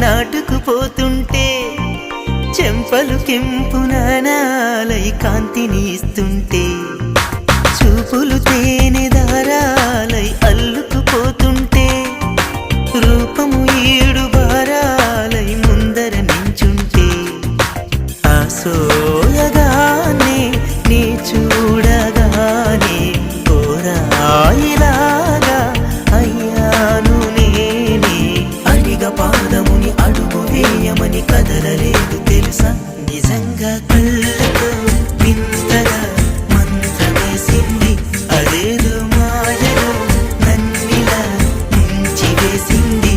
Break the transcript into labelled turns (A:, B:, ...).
A: నాటుకుపోతుంటే చెంపలు కెంపు నానాలై కాంతిని ఇస్తుంటే చూపులు తేనె దారాలై అల్లుకుపోతుంటే రూపము ఏడు భారాలై ముందర నించుంటే ఆసో మెల్లగా అదేదో మాయలో నన్నిలా వేసింది